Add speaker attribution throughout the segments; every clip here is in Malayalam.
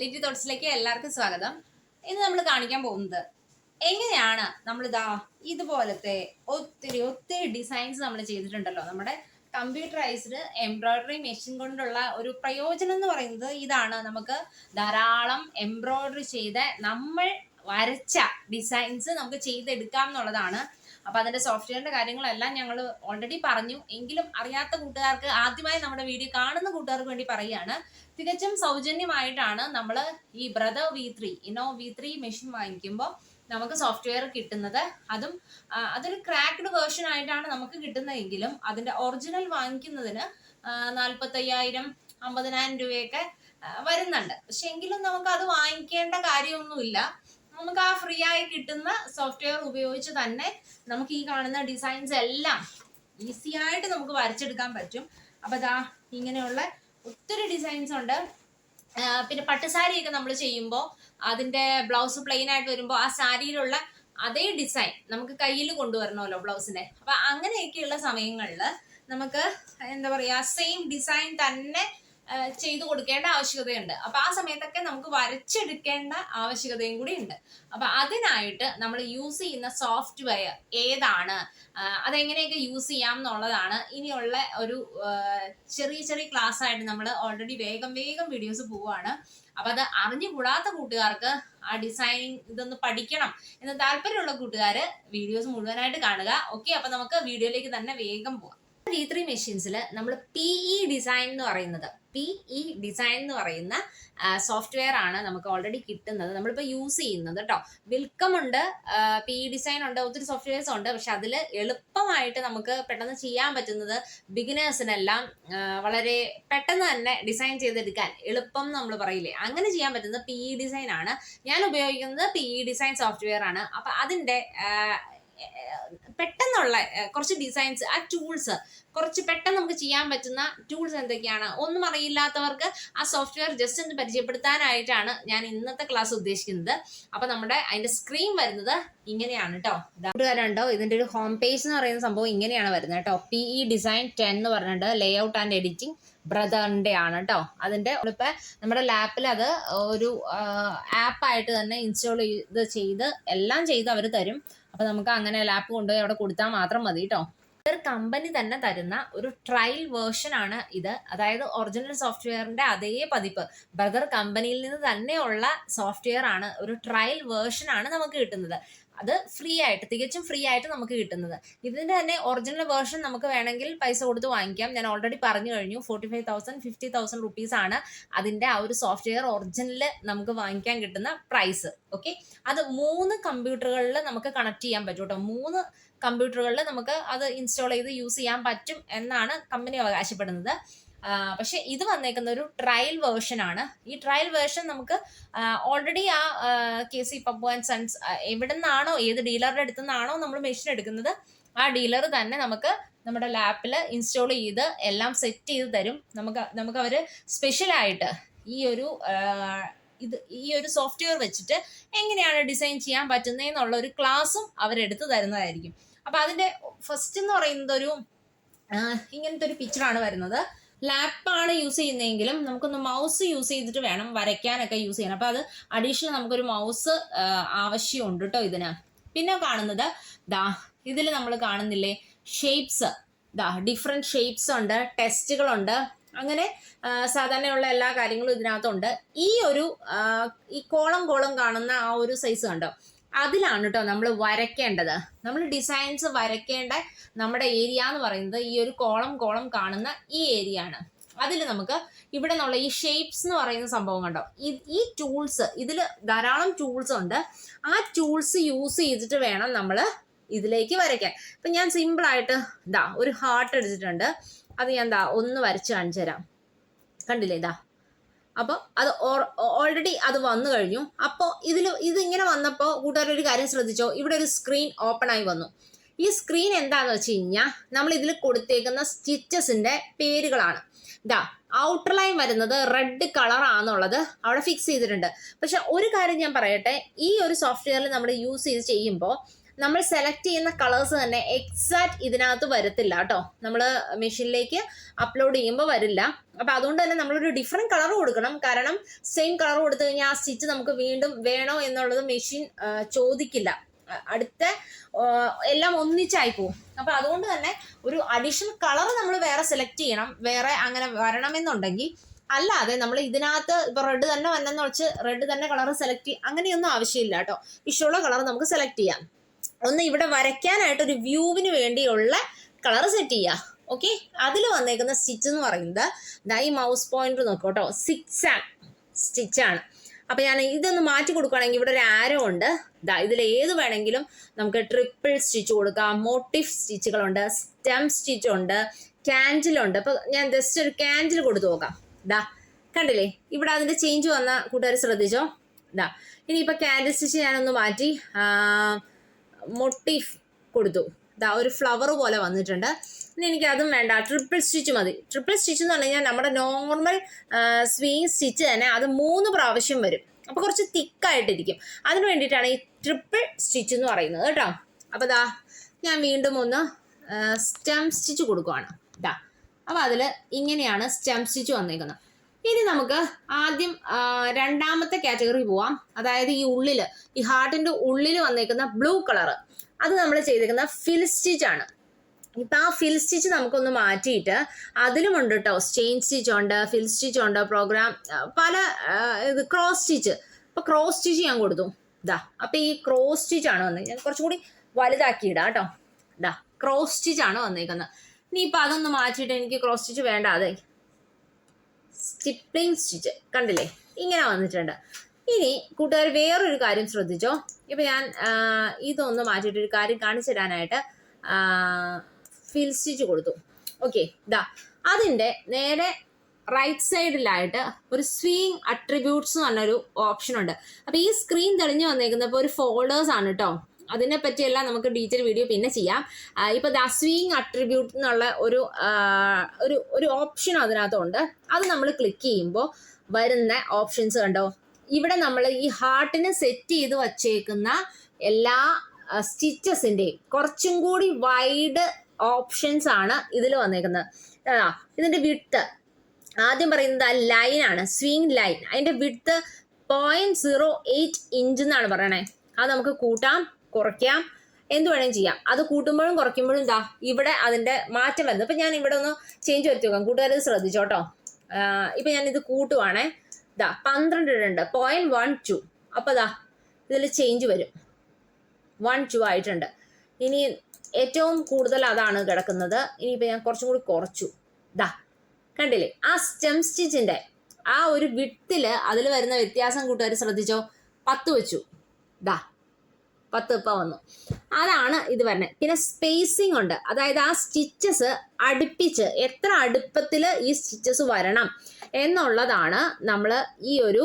Speaker 1: ലിറ്റി തോട്ട്സിലേക്ക് എല്ലാവർക്കും സ്വാഗതം. ഇന്ന് നമ്മൾ കാണിക്കാൻ പോകുന്നത് എങ്ങനെയാണ് നമ്മൾ നമ്മളിതാ ഇതുപോലത്തെ ഒത്തിരി ഒത്തിരി ഡിസൈൻസ് നമ്മൾ ചെയ്തിട്ടുണ്ടല്ലോ. നമ്മുടെ കമ്പ്യൂട്ടറൈസ്ഡ് എംബ്രോയിഡറി മെഷീൻ കൊണ്ടുള്ള ഒരു പ്രയോജനം എന്ന് പറയുന്നത് ഇതാണ്. നമുക്ക് ധാരാളം എംബ്രോയിഡറി ചെയ്ത നമ്മൾ വരച്ച ഡിസൈൻസ് നമുക്ക് ചെയ്തെടുക്കാം എന്നുള്ളതാണ് അപ്പൊ അതിന്റെ സോഫ്റ്റ്വെയറിന്റെ കാര്യങ്ങളെല്ലാം ഞങ്ങൾ ഓൾറെഡി പറഞ്ഞു. എങ്കിലും അറിയാത്ത കൂട്ടുകാർക്ക് ആദ്യമായി നമ്മുടെ വീഡിയോ കാണുന്ന കൂട്ടുകാർക്ക് വേണ്ടി പറയുകയാണ്. തികച്ചും സൗജന്യമായിട്ടാണ് നമ്മൾ ഈ Brother V three Innovis V three machine വാങ്ങിക്കുമ്പോൾ നമുക്ക് സോഫ്റ്റ്വെയർ കിട്ടുന്നത്. അതും അതൊരു ക്രാക്ക്ഡ് വേർഷൻ ആയിട്ടാണ് നമുക്ക് കിട്ടുന്നതെങ്കിലും അതിന്റെ ഒറിജിനൽ വാങ്ങിക്കുന്നതിന് നാൽപ്പത്തയ്യായിരം അമ്പതിനായിരം രൂപയൊക്കെ വരുന്നുണ്ട്. പക്ഷെ എങ്കിലും നമുക്ക് അത് വാങ്ങിക്കേണ്ട കാര്യമൊന്നുമില്ല. നമുക്ക് ആ ഫ്രീ ആയി കിട്ടുന്ന സോഫ്റ്റ്വെയർ ഉപയോഗിച്ച് തന്നെ നമുക്ക് ഈ കാണുന്ന ഡിസൈൻസ് എല്ലാം ഈസി ആയിട്ട് നമുക്ക് വരച്ചെടുക്കാൻ പറ്റും. അപ്പൊ ദാ ഇങ്ങനെയുള്ള ഒത്തിരി ഡിസൈൻസ് ഉണ്ട്. പിന്നെ പട്ടുസാരിയൊക്കെ നമ്മൾ ചെയ്യുമ്പോൾ അതിന്റെ ബ്ലൗസ് പ്ലെയിൻ ആയിട്ട് വരുമ്പോൾ ആ സാരിയിലുള്ള അതേ ഡിസൈൻ നമുക്ക് കയ്യിൽ കൊണ്ടുവരണമല്ലോ ബ്ലൗസിനെ അപ്പൊ അങ്ങനെയൊക്കെയുള്ള സമയങ്ങളിൽ നമുക്ക് എന്താ പറയാ സെയിം ഡിസൈൻ തന്നെ ചെയ്തു കൊടുക്കേണ്ട ആവശ്യകതയുണ്ട്. അപ്പൊ ആ സമയത്തൊക്കെ നമുക്ക് വരച്ചെടുക്കേണ്ട ആവശ്യകതയും കൂടി ഉണ്ട്. അപ്പൊ അതിനായിട്ട് നമ്മൾ യൂസ് ചെയ്യുന്ന സോഫ്റ്റ്വെയർ ഏതാണ്? അതെങ്ങനെയൊക്കെ യൂസ് ചെയ്യാം എന്നുള്ളതാണ് ഇനിയുള്ള ഒരു ചെറിയ ചെറിയ ക്ലാസ് ആയിട്ട് നമ്മൾ ഓൾറെഡി വേഗം വേഗം വീഡിയോസ് പോവാണ് അപ്പൊ അത് അറിഞ്ഞുകൂടാത്ത കൂട്ടുകാർക്ക് ആ ഡിസൈൻ ഇതൊന്ന് പഠിക്കണം എന്ന് താല്പര്യമുള്ള കൂട്ടുകാർ വീഡിയോസ് മുഴുവനായിട്ട് കാണുക. ഓക്കെ അപ്പൊ നമുക്ക് വീഡിയോയിലേക്ക് തന്നെ വേഗം പോവാം. ഡി ത്രീ മെഷീൻസിൽ നമ്മൾ പി ഇ ഡിസൈൻ എന്ന് പറയുന്നത് പി ഇ ഡിസൈൻ എന്ന് പറയുന്ന സോഫ്റ്റ്വെയർ ആണ് നമുക്ക് ഓൾറെഡി കിട്ടുന്നത്. നമ്മളിപ്പോൾ യൂസ് ചെയ്യുന്നത് കേട്ടോ വിൽക്കം ഉണ്ട് പി ഇ ഡിസൈൻ ഉണ്ട് ഒത്തിരി സോഫ്റ്റ്വെയർസ് ഉണ്ട്. പക്ഷെ അതിൽ എളുപ്പമായിട്ട് നമുക്ക് പെട്ടെന്ന് ചെയ്യാൻ പറ്റുന്നത് ബിഗിനേഴ്സിനെല്ലാം വളരെ പെട്ടെന്ന് തന്നെ ഡിസൈൻ ചെയ്തെടുക്കാൻ എളുപ്പം നമ്മൾ പറയില്ലേ. അങ്ങനെ ചെയ്യാൻ പറ്റുന്നത് പി ഇ ഡിസൈൻ ആണ്. ഞാൻ ഉപയോഗിക്കുന്നത് പി ഇ ഡിസൈൻ സോഫ്റ്റ്വെയർ ആണ്. അപ്പം അതിന്റെ ആ, പെട്ടെന്നുള്ള കുറച്ച് ഡിസൈൻസ് ആ ടൂൾസ് കുറച്ച് പെട്ടെന്ന് നമുക്ക് ചെയ്യാൻ പറ്റുന്ന ടൂൾസ് എന്തൊക്കെയാണ്? ഒന്നും അറിയില്ലാത്തവർക്ക് ആ സോഫ്റ്റ്വെയർ ജസ്റ്റ് ഒന്ന് പരിചയപ്പെടുത്താനായിട്ടാണ് ഞാൻ ഇന്നത്തെ ക്ലാസ് ഉദ്ദേശിക്കുന്നത്. അപ്പൊ നമ്മുടെ അതിന്റെ സ്ക്രീൻ വരുന്നത് ഇങ്ങനെയാണ് കേട്ടോ കൂട്ടുകാരുണ്ടോ ഇതിന്റെ ഒരു ഹോം പേജ് എന്ന് പറയുന്ന സംഭവം ഇങ്ങനെയാണ് വരുന്നത് കേട്ടോ പി ഇ ഡിസൈൻ ടെൻ എന്ന് പറഞ്ഞിട്ട് ലേ ഔട്ട് ആൻഡ് എഡിറ്റിംഗ് ബ്രദറിന്റെ ആണ് കേട്ടോ അതിന്റെ ഇപ്പൊ നമ്മുടെ ലാപ്പിൽ അത് ഒരു ആപ്പായിട്ട് തന്നെ ഇൻസ്റ്റാൾ ചെയ്ത് ചെയ്ത് എല്ലാം ചെയ്ത് അവർ തരും. അപ്പൊ നമുക്ക് അങ്ങനെ ലാപ്പ് കൊണ്ടുപോയി അവിടെ കൊടുത്താൽ മാത്രം മതി കേട്ടോ ഒരു കമ്പനി തന്നെ തരുന്ന ഒരു ട്രയൽ വേർഷൻ ആണ് ഇത്. അതായത് ഒറിജിനൽ സോഫ്റ്റ്വെയറിന്റെ അതേ പതിപ്പ്. ബ്രദർ കമ്പനിയിൽ നിന്ന് തന്നെയുള്ള സോഫ്റ്റ്വെയർ ആണ് ഒരു ട്രയൽ വേർഷൻ ആണ് നമുക്ക് കിട്ടുന്നത്. അത് ഫ്രീ ആയിട്ട് തികച്ചും ഫ്രീ ആയിട്ട് നമുക്ക് കിട്ടുന്നത്. ഇതിന്റെ തന്നെ ഒറിജിനൽ വേർഷൻ നമുക്ക് വേണമെങ്കിൽ പൈസ കൊടുത്ത് വാങ്ങിക്കാം. ഞാൻ ഓൾറെഡി പറഞ്ഞു കഴിഞ്ഞു forty five thousand fifty thousand rupees ആണ് അതിന്റെ ആ ഒരു സോഫ്റ്റ്വെയർ ഒറിജിനൽ നമുക്ക് വാങ്ങിക്കാൻ കിട്ടുന്ന പ്രൈസ് ഓക്കെ അത് മൂന്ന് കമ്പ്യൂട്ടറുകളിൽ നമുക്ക് കണക്ട് ചെയ്യാൻ പറ്റും കേട്ടോ. മൂന്ന് കമ്പ്യൂട്ടറുകളിൽ നമുക്ക് അത് ഇൻസ്റ്റാൾ ചെയ്ത് യൂസ് ചെയ്യാൻ പറ്റും എന്നാണ് കമ്പനി അവകാശപ്പെടുന്നത്. പക്ഷെ ഇത് വന്നേക്കുന്ന ഒരു ട്രയൽ വേർഷൻ ആണ്. ഈ ട്രയൽ വേർഷൻ നമുക്ക് ഓൾറെഡി ആ K C Pappu and sons എവിടെ നിന്നാണോ ഏത് ഡീലറുടെ അടുത്തു നിന്നാണോ നമ്മൾ മെഷീൻ എടുക്കുന്നത് ആ ഡീലർ തന്നെ നമുക്ക് നമ്മുടെ ലാപ്പിൽ ഇൻസ്റ്റാൾ ചെയ്ത് എല്ലാം സെറ്റ് ചെയ്ത് തരും. നമുക്ക് നമുക്ക് അവർ സ്പെഷ്യലായിട്ട് ഈ ഒരു ഇത് ഈ ഒരു സോഫ്റ്റ്വെയർ വെച്ചിട്ട് എങ്ങനെയാണ് ഡിസൈൻ ചെയ്യാൻ പറ്റുന്നതെന്നുള്ള ഒരു ക്ലാസ്സും അവരെടുത്ത് തരുന്നതായിരിക്കും. അപ്പം അതിന്റെ ഫസ്റ്റ് എന്ന് പറയുന്നത് ഒരു ഇങ്ങനത്തെ ഒരു പിക്ചറാണ് വരുന്നത്. ലാപ്പാണ് യൂസ് ചെയ്യുന്നതെങ്കിലും നമുക്കൊന്ന് മൗസ് യൂസ് ചെയ്തിട്ട് വേണം വരയ്ക്കാനൊക്കെ യൂസ് ചെയ്യണം അപ്പൊ അത് അഡീഷണൽ നമുക്കൊരു മൗസ് ആവശ്യമുണ്ട് കേട്ടോ ഇതിന്. പിന്നെ കാണുന്നത് ദാ ഇതിൽ നമ്മൾ കാണുന്നില്ലേ ഷേപ്സ് ദാ ഡിഫറെന്റ് ഷേപ്സ് ഉണ്ട് ടെസ്റ്റുകളുണ്ട് അങ്ങനെ സാധാരണയുള്ള എല്ലാ കാര്യങ്ങളും ഇതിനകത്തുണ്ട്. ഈ ഒരു ഈ കോളം കോളം കാണുന്ന ആ ഒരു സൈസ് കണ്ടോ? അതിലാണ് കേട്ടോ നമ്മൾ വരയ്ക്കേണ്ടത്. നമ്മൾ ഡിസൈൻസ് വരയ്ക്കേണ്ട നമ്മുടെ ഏരിയ എന്ന് പറയുന്നത് ഈ ഒരു കോളം കോളം കാണുന്ന ഈ ഏരിയ ആണ്. അതിൽ നമുക്ക് ഇവിടെ നിന്നുള്ള ഈ ഷേപ്സ് എന്ന് പറയുന്ന സംഭവം കണ്ടോ? ഈ ടൂൾസ് ഇതിൽ ധാരാളം ടൂൾസ് ഉണ്ട്. ആ ടൂൾസ് യൂസ് ചെയ്തിട്ട് വേണം നമ്മൾ ഇതിലേക്ക് വരയ്ക്കാൻ. ഇപ്പം ഞാൻ സിമ്പിളായിട്ട് ഇതാ ഒരു ഹാർട്ട് എടുത്തിട്ടുണ്ട്. അത് ഞാൻ ദാ ഒന്ന് വരച്ച് കാണിച്ചു തരാം കണ്ടില്ലേ ഇതാ അപ്പോൾ അത് ഓൾറെഡി അത് വന്നു കഴിഞ്ഞു. അപ്പോൾ ഇതിൽ ഇതിങ്ങനെ വന്നപ്പോൾ കൂട്ടുകാർ ഒരു കാര്യം ശ്രദ്ധിച്ചോ? ഇവിടെ ഒരു സ്ക്രീൻ ഓപ്പൺ ആയി വന്നു. ഈ സ്ക്രീൻ എന്താന്ന് വെച്ച് കഴിഞ്ഞാൽ നമ്മൾ ഇതിൽ കൊടുത്തേക്കുന്ന സ്റ്റിച്ചസിന്റെ പേരുകളാണ്. ഇതാ ഔട്ടർ ലൈൻ വരുന്നത് റെഡ് കളർ ആണെന്നുള്ളത് അവിടെ ഫിക്സ് ചെയ്തിട്ടുണ്ട്. പക്ഷെ ഒരു കാര്യം ഞാൻ പറയട്ടെ ഈ ഒരു സോഫ്റ്റ്വെയറിൽ നമ്മൾ യൂസ് ചെയ്ത് ചെയ്യുമ്പോൾ നമ്മൾ സെലക്ട് ചെയ്യുന്ന കളേഴ്സ് തന്നെ എക്സാക്ട് ഇതിനകത്ത് വരത്തില്ല കേട്ടോ നമ്മൾ മെഷീനിലേക്ക് അപ്ലോഡ് ചെയ്യുമ്പോൾ വരില്ല. അപ്പം അതുകൊണ്ട് തന്നെ നമ്മളൊരു ഡിഫറെന്റ് കളർ കൊടുക്കണം. കാരണം സെയിം കളർ കൊടുത്തു കഴിഞ്ഞാൽ ആ സ്റ്റിച്ച് നമുക്ക് വീണ്ടും വേണോ എന്നുള്ളത് മെഷീൻ ചോദിക്കില്ല. അടുത്ത എല്ലാം ഒന്നിച്ചായി പോകും അപ്പം അതുകൊണ്ട് തന്നെ ഒരു അഡീഷണൽ കളർ നമ്മൾ വേറെ സെലക്ട് ചെയ്യണം. വേറെ അങ്ങനെ വരണമെന്നുണ്ടെങ്കിൽ. അല്ലാതെ നമ്മൾ ഇതിനകത്ത് ഇപ്പൊ റെഡ് തന്നെ വന്നെന്ന് വെച്ച് റെഡ് തന്നെ കളർ സെലക്ട് ചെയ്യും അങ്ങനെയൊന്നും ആവശ്യമില്ല കേട്ടോ ഇഷ്ടമുള്ള കളർ നമുക്ക് സെലക്ട് ചെയ്യാം. ഒന്ന് ഇവിടെ വരയ്ക്കാനായിട്ട് ഒരു വ്യൂവിന് വേണ്ടിയുള്ള കളർ സെറ്റ് ചെയ്യുക ഓക്കെ അതിൽ വന്നേക്കുന്ന സ്റ്റിച്ച് എന്ന് പറയുന്നത് ദാ ഈ മൗസ് പോയിന്റ് നോക്കോട്ടോ സിക്സ് സ്റ്റിച്ച് ആണ്. അപ്പം ഞാൻ ഇതൊന്ന് മാറ്റി കൊടുക്കുകയാണെങ്കിൽ ഇവിടെ ഒരു ആരോ ഉണ്ട്. ദാ ഇതിൽ ഏത് വേണമെങ്കിലും നമുക്ക് ട്രിപ്പിൾ സ്റ്റിച്ച് കൊടുക്കാം. മോട്ടീഫ് സ്റ്റിച്ചുകളുണ്ട് സ്റ്റെം സ്റ്റിച്ച് ഉണ്ട് ക്യാൻഡിലുണ്ട് അപ്പോൾ ഞാൻ ജസ്റ്റ് ഒരു ക്യാൻഡിൽ കൊടുത്തു നോക്കാം. ദാ കണ്ടില്ലേ? ഇവിടെ അതിന്റെ ചേഞ്ച് വന്ന കൂട്ടുകാർ ശ്രദ്ധിച്ചോ? ദാ ഇനിയിപ്പോൾ ക്യാൻഡിൽ സ്റ്റിച്ച് ഞാനൊന്ന് മാറ്റി. മൊട്ടീഫ് കൊടുത്തു. ഇതാ ഒരു ഫ്ലവർ പോലെ വന്നിട്ടുണ്ട്. ഇനി എനിക്ക് അതും വേണ്ട. ട്രിപ്പിൾ സ്റ്റിച്ച് മതി. ട്രിപ്പിൾ സ്റ്റിച്ച് എന്ന് പറഞ്ഞു കഴിഞ്ഞാൽ നമ്മുടെ നോർമൽ സ്വീങ് സ്റ്റിച്ച് തന്നെ അത് മൂന്ന് പ്രാവശ്യം വരും. അപ്പോൾ കുറച്ച് തിക്കായിട്ടിരിക്കും. അതിന് വേണ്ടിയിട്ടാണ് ഈ ട്രിപ്പിൾ സ്റ്റിച്ച് എന്ന് പറയുന്നത് കേട്ടോ. അപ്പോൾ ദാ ഞാൻ വീണ്ടും ഒന്ന് സ്റ്റെം സ്റ്റിച്ച് കൊടുക്കുവാണ്. ഇതാ അപ്പോൾ അതിൽ ഇങ്ങനെയാണ് സ്റ്റെം സ്റ്റിച്ച് വന്നേക്കുന്നത്. ഇനി നമുക്ക് ആദ്യം രണ്ടാമത്തെ കാറ്റഗറി പോവാം. അതായത് ഈ ഉള്ളിൽ ഈ ഹാർട്ടിന്റെ ഉള്ളിൽ വന്നേക്കുന്ന ബ്ലൂ കളർ. അത് നമ്മൾ ചെയ്തേക്കുന്ന ഫിൽ സ്റ്റിച്ച് ആണ്. ഇപ്പം ആ ഫിൽ സ്റ്റിച്ച് നമുക്കൊന്ന് മാറ്റിയിട്ട് അതിലുമുണ്ട് കേട്ടോ സ്റ്റെയിൻ സ്റ്റിച്ച് ഉണ്ട് ഫിൽ സ്റ്റിച്ച് ഉണ്ട് പ്രോഗ്രാം പല ഇത് ക്രോസ് സ്റ്റിച്ച്. ഇപ്പം ക്രോസ് സ്റ്റിച്ച് ഞാൻ കൊടുത്തു. ഇതാ അപ്പം ഈ ക്രോസ് സ്റ്റിച്ച് ആണ് വന്നത് ഞാൻ കുറച്ചുകൂടി വലുതാക്കി ഇടാം കേട്ടോ ഇതാ ക്രോസ് സ്റ്റിച്ച് ആണ് വന്നേക്കുന്നത്. ഇനിയിപ്പോൾ അതൊന്ന് മാറ്റിയിട്ട് എനിക്ക് ക്രോസ് സ്റ്റിച്ച് വേണ്ട അതെ. സ്റ്റിപ്ലിംഗ് സ്റ്റിച്ച് കണ്ടില്ലേ? ഇങ്ങനെ വന്നിട്ടുണ്ട്. ഇനി കൂട്ടുകാർ വേറൊരു കാര്യം ശ്രദ്ധിച്ചോ? ഇപ്പം ഞാൻ ഇതൊന്ന് മാറ്റിയിട്ട് ഒരു കാര്യം കാണിച്ചു തരാനായിട്ട് ഫിൽ സ്റ്റിച്ച് കൊടുത്തു. ഓക്കെ ഇതാ അതിന്റെ നേരെ റൈറ്റ് സൈഡിലായിട്ട് ഒരു സ്വീങ് അട്രിബ്യൂട്ട്സ് എന്ന് പറഞ്ഞൊരു ഓപ്ഷൻ ഉണ്ട്. അപ്പോൾ ഈ സ്ക്രീൻ തെളിഞ്ഞു വന്നേക്കുന്നപ്പോൾ ഒരു ഫോൾഡേഴ്സ് ആണ് കേട്ടോ അതിനെ പറ്റിയെല്ലാം നമുക്ക് ഡീറ്റെയിൽ വീഡിയോ പിന്നെ ചെയ്യാം. ഇപ്പൊ ദ അസ്വീങ് അട്രിബ്യൂട്ട് എന്നുള്ള ഒരു ഒരു ഒരു ഓപ്ഷൻ അതിനകത്തുണ്ട്. അത് നമ്മൾ ക്ലിക്ക് ചെയ്യുമ്പോൾ വരുന്ന ഓപ്ഷൻസ് കണ്ടോ? ഇവിടെ നമ്മൾ ഈ ഹാർട്ടിന് സെറ്റ് ചെയ്ത് വച്ചേക്കുന്ന എല്ലാ സ്റ്റിച്ചസിന്റെയും കുറച്ചും കൂടി വൈഡ് ഓപ്ഷൻസ് ആണ് ഇതിൽ വന്നേക്കുന്നത്. ഇതിന്റെ വിട്ട് ആദ്യം പറയുന്നത് ആ ആണ് സ്വിങ് ലൈൻ അതിന്റെ വിട്ട് പോയിന്റ് സീറോ എയ്റ്റ് ഇഞ്ച് എന്നാണ് പറയണേ. അത് നമുക്ക് കൂട്ടാം. കുറയ്ക്കാം. എന്ത് വേണമെങ്കിലും ചെയ്യാം. അത് കൂട്ടുമ്പോഴും കുറയ്ക്കുമ്പോഴും ഇതാ ഇവിടെ അതിന്റെ മാറ്റം വരുന്നു ഇപ്പൊ ഞാൻ ഇവിടെ ഒന്ന് ചേഞ്ച് വരുത്തി നോക്കാം. കൂട്ടുകാർ ഇത് ശ്രദ്ധിച്ചോട്ടോ. ഇപ്പം ഇത് കൂട്ടുവാണേ. ഇതാ പന്ത്രണ്ട് ഇടുന്നുണ്ട് പോയിന്റ് വൺ ടു അപ്പൊ ഇതാ ഇതിൽ ചേഞ്ച് വരും. വൺ ടു ആയിട്ടുണ്ട്. ഇനി ഏറ്റവും കൂടുതൽ അതാണ് കിടക്കുന്നത്. ഇനിയിപ്പോൾ ഞാൻ കുറച്ചും കൂടി കുറച്ചു. ദാ കണ്ടില്ലേ? ആ സ്റ്റെം സ്റ്റിച്ചിന്റെ ആ ഒരു വിട്ടിൽ അതിൽ വരുന്ന വ്യത്യാസം കൂട്ടുകാർ ശ്രദ്ധിച്ചോ? പത്ത് വെച്ചു. ദാ പത്ത് ഇപ്പം വന്നു. അതാണ് ഇത് വരുന്നത് പിന്നെ സ്പേസിംഗ് ഉണ്ട്. അതായത് ആ സ്റ്റിച്ചസ് അടുപ്പിച്ച് എത്ര അടുപ്പത്തിൽ ഈ സ്റ്റിച്ചസ് വരണം എന്നുള്ളതാണ് നമ്മൾ ഈ ഒരു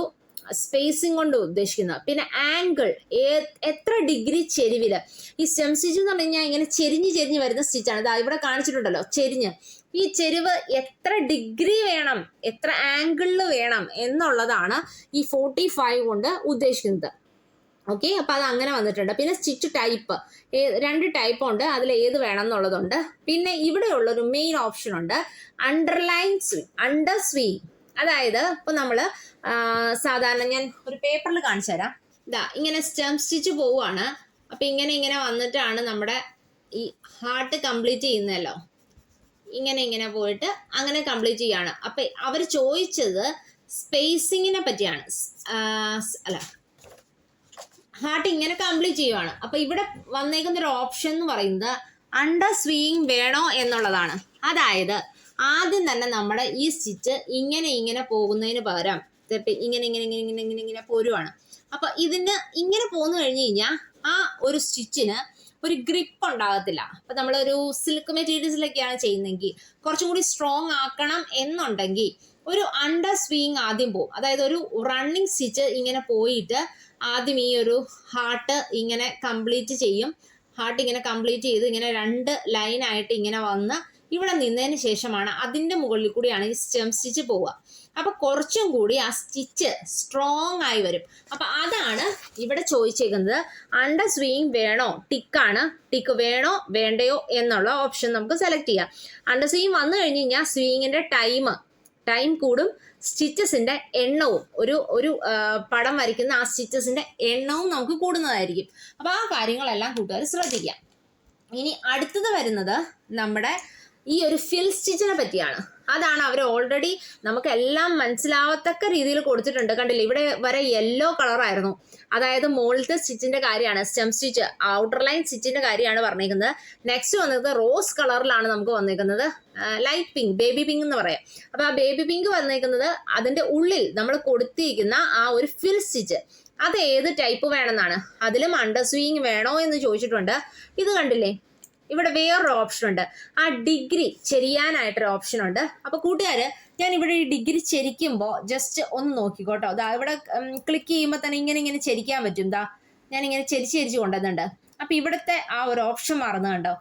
Speaker 1: സ്പേസിംഗ് കൊണ്ട് ഉദ്ദേശിക്കുന്നത്. പിന്നെ ആംഗിൾ എത്ര ഡിഗ്രി ചെരിവിൽ. ഈ സ്റ്റെം സ്റ്റിച്ച് എന്ന് പറഞ്ഞു കഴിഞ്ഞാൽ ഇങ്ങനെ ചെരിഞ്ഞ് ചെരിഞ്ഞ് വരുന്ന സ്റ്റിച്ചാണ് ഇതാ ഇവിടെ കാണിച്ചിട്ടുണ്ടല്ലോ ചെരിഞ്ഞ്. ഈ ചെരിവ് എത്ര ഡിഗ്രി വേണം എത്ര ആംഗിളിൽ വേണം എന്നുള്ളതാണ് ഈ ഫോർട്ടി ഫൈവ് കൊണ്ട് ഉദ്ദേശിക്കുന്നത്. ഓക്കെ അപ്പൊ അത് അങ്ങനെ വന്നിട്ടുണ്ട്. പിന്നെ സ്റ്റിച്ച് ടൈപ്പ് രണ്ട് ടൈപ്പ് ഉണ്ട്. അതിൽ ഏത് വേണം എന്നുള്ളതുണ്ട് പിന്നെ ഇവിടെയുള്ളൊരു മെയിൻ ഓപ്ഷൻ ഉണ്ട്. അണ്ടർലൈൻ സ്വീ അണ്ടർ സ്വീ അതായത് ഇപ്പൊ നമ്മൾ സാധാരണ ഞാൻ ഒരു പേപ്പറിൽ കാണിച്ചു തരാം. ഇതാ ഇങ്ങനെ സ്റ്റെം സ്റ്റിച്ച് പോവുകയാണ്. അപ്പൊ ഇങ്ങനെ ഇങ്ങനെ വന്നിട്ടാണ് നമ്മുടെ ഈ ഹാർട്ട് കംപ്ലീറ്റ് ചെയ്യുന്നല്ലോ ഇങ്ങനെ ഇങ്ങനെ പോയിട്ട് അങ്ങനെ കംപ്ലീറ്റ് ചെയ്യാണ് അപ്പൊ അവർ ചോദിച്ചത് സ്പേസിങ്ങിനെ പറ്റിയാണ്. അല്ല ഹാർട്ട് ഇങ്ങനെ കംപ്ലീറ്റ് ചെയ്യുവാണ്. അപ്പൊ ഇവിടെ വന്നേക്കുന്ന ഒരു ഓപ്ഷൻ എന്ന് പറയുന്നത് അണ്ടർ സ്വീയിങ് വേണോ എന്നുള്ളതാണ്. അതായത് ആദ്യം തന്നെ നമ്മുടെ ഈ സ്റ്റിച്ച് ഇങ്ങനെ ഇങ്ങനെ പോകുന്നതിന് പകരം ഇങ്ങനെ ഇങ്ങനെ ഇങ്ങനെ ഇങ്ങനെ ഇങ്ങനെ ഇങ്ങനെ പോരുവാണ്. അപ്പൊ ഇതിന് ഇങ്ങനെ പോന്നു കഴിഞ്ഞു കഴിഞ്ഞാൽ ആ ഒരു സ്റ്റിച്ചിന് ഒരു ഗ്രിപ്പ് ഉണ്ടാകത്തില്ല. അപ്പൊ നമ്മളൊരു സിൽക്ക് മെറ്റീരിയൽസിലൊക്കെയാണ് ചെയ്യുന്നതെങ്കിൽ കുറച്ചും കൂടി സ്ട്രോങ് ആക്കണം എന്നുണ്ടെങ്കിൽ ഒരു അണ്ടർ സ്വിങ് ആദ്യം പോകും അതായത് ഒരു റണ്ണിങ് സ്റ്റിച്ച് ഇങ്ങനെ പോയിട്ട് ആദ്യം ഈ ഒരു ഹാർട്ട് ഇങ്ങനെ കംപ്ലീറ്റ് ചെയ്യും. ഹാർട്ട് ഇങ്ങനെ കംപ്ലീറ്റ് ചെയ്ത് ഇങ്ങനെ രണ്ട് ലൈനായിട്ട് ഇങ്ങനെ വന്ന് ഇവിടെ നിന്നതിന് ശേഷമാണ് അതിന്റെ മുകളിൽ കൂടിയാണ് ഈ സ്റ്റെം സ്റ്റിച്ച് പോവുക. അപ്പൊ കുറച്ചും കൂടി ആ സ്റ്റിച്ച് സ്ട്രോങ് ആയി വരും. അപ്പൊ അതാണ് ഇവിടെ ചോദിച്ചേക്കുന്നത് അണ്ടർ സ്വിങ് വേണോ? ടിക്കാണ് ടിക്ക് വേണോ? വേണ്ടയോ? എന്നുള്ള ഓപ്ഷൻ നമുക്ക് സെലക്ട് ചെയ്യാം. അണ്ടർ സ്വിങ് വന്നു കഴിഞ്ഞ് കഴിഞ്ഞാൽ സ്വിങ്ങിന്റെ ടൈം ടൈം കൂടും. സ്റ്റിച്ചസിന്റെ എണ്ണവും. ഒരു ഒരു പടം വരയ്ക്കുന്ന ആ സ്റ്റിച്ചസിന്റെ എണ്ണവും നമുക്ക് കൂടുന്നതായിരിക്കും. അപ്പൊ ആ കാര്യങ്ങളെല്ലാം കൂട്ടുകാർ ശ്രദ്ധിക്കാം ഇനി അടുത്തത് വരുന്നത് നമ്മുടെ ഈ ഒരു ഫിൽ സ്റ്റിച്ചിനെ പറ്റിയാണ്. അതാണ് അവർ ഓൾറെഡി നമുക്ക് എല്ലാം മനസ്സിലാവത്തക്ക രീതിയിൽ കൊടുത്തിട്ടുണ്ട്. കണ്ടില്ലേ ഇവിടെ വരെ യെല്ലോ കളറായിരുന്നു അതായത് മുകളിലത്തെ സ്റ്റിച്ചിന്റെ കാര്യമാണ് സ്റ്റെം സ്റ്റിച്ച് ഔട്ടർ ലൈൻ സ്റ്റിച്ചിന്റെ കാര്യമാണ് പറഞ്ഞിരിക്കുന്നത്. നെക്സ്റ്റ് വന്നത് റോസ് കളറിലാണ് നമുക്ക് വന്നിരിക്കുന്നത്. ലൈറ്റ് പിങ്ക് ബേബി പിങ്ക് എന്ന് പറയാം. അപ്പൊ ആ ബേബി പിങ്ക് വന്നിരിക്കുന്നത് അതിന്റെ ഉള്ളിൽ നമ്മൾ കൊടുത്തിരിക്കുന്ന ആ ഒരു ഫിൽ സ്റ്റിച്ച് അത് ഏത് ടൈപ്പ് വേണമെന്നാണ്? അതിലും അണ്ടർ സ്വിങ് വേണോ എന്ന് ചോദിച്ചിട്ടുണ്ട്. ഇത് കണ്ടില്ലേ ഇവിടെ വേറൊരു ഓപ്ഷൻ ഉണ്ട്. ആ ഡിഗ്രി ചെരിയാനായിട്ടൊരു ഓപ്ഷൻ ഉണ്ട്. അപ്പൊ കൂട്ടുകാര് ഞാൻ ഇവിടെ ഈ ഡിഗ്രി ചെരിക്കുമ്പോൾ ജസ്റ്റ് ഒന്ന് നോക്കിക്കോട്ടോ. ദാ ഇവിടെ ക്ലിക്ക് ചെയ്യുമ്പോൾ തന്നെ ഇങ്ങനെ ഇങ്ങനെ ചെരിക്കാൻ പറ്റും. ദാ ഞാൻ ഇങ്ങനെ ചെരിച്ച് ചെരിച്ച് കൊണ്ടുവന്നുണ്ട് അപ്പൊ ഇവിടുത്തെ ആ ഒരു ഓപ്ഷൻ മറന്നു കണ്ടോ?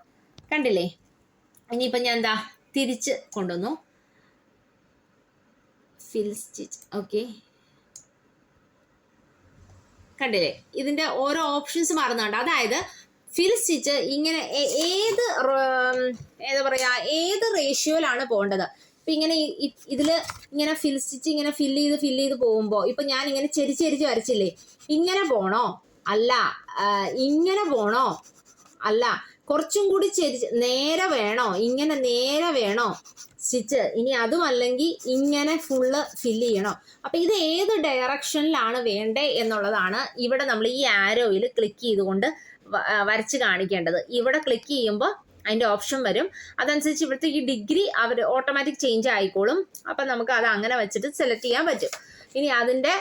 Speaker 1: കണ്ടില്ലേ? ഇനിയിപ്പം ഞാൻ എന്താ തിരിച്ച് കൊണ്ടുവന്നു. ഫിൽ സ്റ്റിച്ച് ഓക്കെ കണ്ടില്ലേ? ഇതിന്റെ ഓരോ ഓപ്ഷൻസ് മാറുന്നുണ്ട് അതായത് ഫിൽ ഇങ്ങനെ ഏത് എന്താ പറയാ ഏത് റേഷ്യോയിലാണ് പോകേണ്ടത്? ഇപ്പൊ ഇങ്ങനെ ഇതിൽ ഇങ്ങനെ ഫിൽ ഇങ്ങനെ ഫില്ല് ചെയ്ത് ഫില്ല് ചെയ്ത് പോകുമ്പോൾ ഇപ്പൊ ഞാൻ ഇങ്ങനെ ചെരിച്ചെരിച്ച് വരച്ചില്ലേ? ഇങ്ങനെ പോണോ? അല്ല ഇങ്ങനെ പോണോ? അല്ല കുറച്ചും കൂടി ചെരിച്ച് നേരെ വേണോ? ഇങ്ങനെ നേരെ വേണോ? സ്റ്റിച്ച് ഇനി അതും അല്ലെങ്കിൽ ഇങ്ങനെ ഫുള്ള് ഫില്ല് ചെയ്യണോ? അപ്പൊ ഇത് ഏത് ഡയറക്ഷനിലാണ് വേണ്ടേ എന്നുള്ളതാണ് ഇവിടെ നമ്മൾ ഈ ആരോയിൽ ക്ലിക്ക് ചെയ്തുകൊണ്ട് വരച്ച് കാണിക്കേണ്ടത്. ഇവിടെ ക്ലിക്ക് ചെയ്യുമ്പോൾ അതിന്റെ ഓപ്ഷൻ വരും. അതനുസരിച്ച് ഇവിടുത്തെ ഈ ഡിഗ്രി അവർ ഓട്ടോമാറ്റിക് ചേഞ്ച് ആയിക്കോളും. അപ്പൊ നമുക്ക് അത് അങ്ങനെ വെച്ചിട്ട് സെലക്ട് ചെയ്യാൻ പറ്റും. ഇനി അതിന്റെ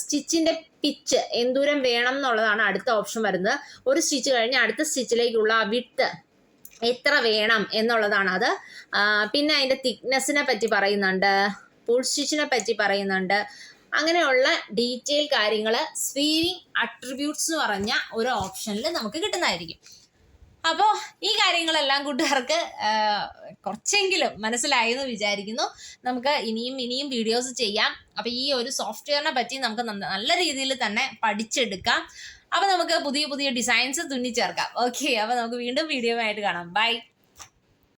Speaker 1: സ്റ്റിച്ചിന്റെ പിച്ച് എന്തൂരം വേണം എന്നുള്ളതാണ് അടുത്ത ഓപ്ഷൻ വരുന്നത്. ഒരു സ്റ്റിച്ച് കഴിഞ്ഞ് അടുത്ത സ്റ്റിച്ചിലേക്കുള്ള വിട്ട് എത്ര വേണം എന്നുള്ളതാണ് അത്. പിന്നെ അതിന്റെ തിക്നെസ്സിനെ പറ്റി പറയുന്നുണ്ട്. ഫുൾ സ്റ്റിച്ചിനെ പറ്റി പറയുന്നുണ്ട്. അങ്ങനെയുള്ള ഡീറ്റെയിൽ കാര്യങ്ങൾ സ്വീവിങ് അട്രിബ്യൂട്ട്സ് എന്ന് പറഞ്ഞ ഒരു ഓപ്ഷനിൽ നമുക്ക് കിട്ടുന്നതായിരിക്കും. അപ്പോൾ ഈ കാര്യങ്ങളെല്ലാം കൂട്ടുകാർക്ക് കുറച്ചെങ്കിലും മനസ്സിലായി എന്ന് വിചാരിക്കുന്നു. നമുക്ക് ഇനിയും ഇനിയും വീഡിയോസ് ചെയ്യാം. അപ്പോൾ ഈ ഒരു സോഫ്റ്റ്വെയറിനെ പറ്റി നമുക്ക് നല്ല രീതിയിൽ തന്നെ പഠിച്ചെടുക്കാം. അപ്പോൾ നമുക്ക് പുതിയ പുതിയ ഡിസൈൻസ് തുന്നിച്ചേർക്കാം. ഓക്കെ അപ്പോൾ നമുക്ക് വീണ്ടും വീഡിയോ ആയിട്ട് കാണാം. ബൈ